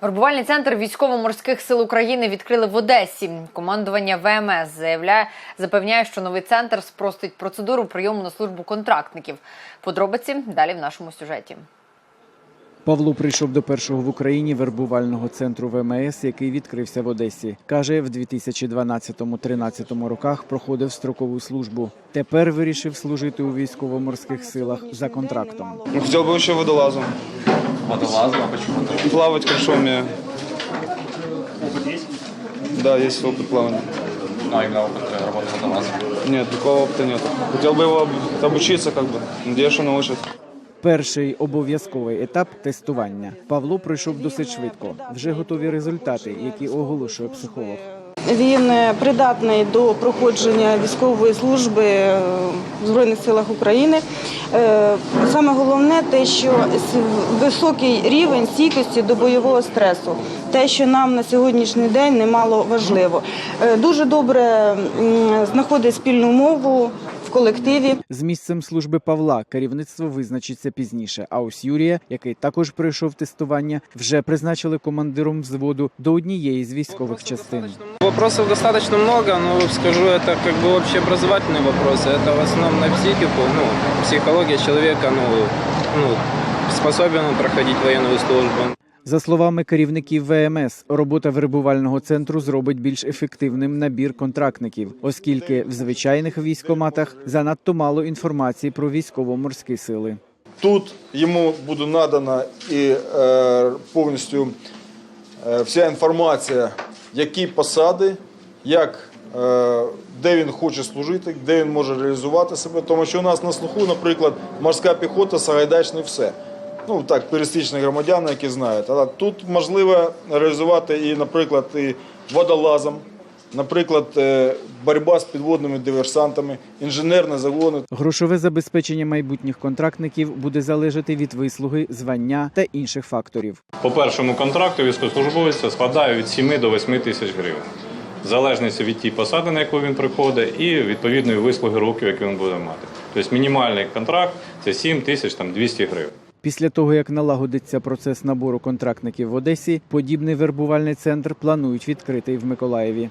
Вербувальний центр військово-морських сил України відкрили в Одесі. Командування ВМС заявляє, запевняє, що новий центр спростить процедуру прийому на службу контрактників. Подробиці далі в нашому сюжеті. Павло прийшов до першого в Україні вербувального центру ВМС, який відкрився в Одесі. Каже, в 2012-13 роках проходив строкову службу. Тепер вирішив служити у військово-морських силах за контрактом. Хотел бы еще водолазом. Водолазом, а почему ты? Плавать хорошо умею. Да, есть опыт плавания. Ну, а именно опыт э, работы водолазом. Нет, такого опыта нет. Хотел бы его об- обучиться, как бы. Надеюсь, что научат. Перший обов'язковий етап тестування. Павло пройшов досить швидко. Вже готові результати, які оголошує психолог. Він е, придатний до проходження військової служби е, в Збройних силах України. Е, Саме головне те, що високий рівень стійкості до бойового стресу, те, що нам на сьогоднішній день немало важливо. Дуже добре знаходить спільну мову в колективі. З місцем служби Павла керівництво визначиться пізніше. А ось Юрія, який також пройшов тестування, вже призначили командиром взводу до однієї з військових частин. Вопросов достаточно много, но скажу, это как бы общеобразовательные вопросы. Это в основном на психику, ну, психология человека, ну, ну, способен он проходить военную службу. За словами керівників ВМС, робота вербувального центру зробить більш ефективним набір контрактників, оскільки в звичайних військоматах занадто мало інформації про військово-морські сили. Тут йому буде надана і е, повністю е, вся інформація, які посади, як, е, де він хоче служити, де він може реалізувати себе. Тому що у нас на слуху, наприклад, морська піхота, Сагайдачний все. Ну так, пересічні громадяни, які знають. А тут можливо реалізувати і, наприклад, і водолазом, наприклад, е, боротьба з підводними диверсантами, інженерні загони. Грошове забезпечення майбутніх контрактників буде залежати від вислуги, звання та інших факторів. По першому контракту військовослужбовця складає від 7 до 8 тисяч гривень. В залежності від тієї посади, на яку він приходить, і відповідної вислуги років, які він буде мати. Тобто мінімальний контракт це 7 тисяч там, 200 гривень. Після того, як налагодиться процес набору контрактників в Одесі, подібний вербувальний центр планують відкрити і в Миколаєві.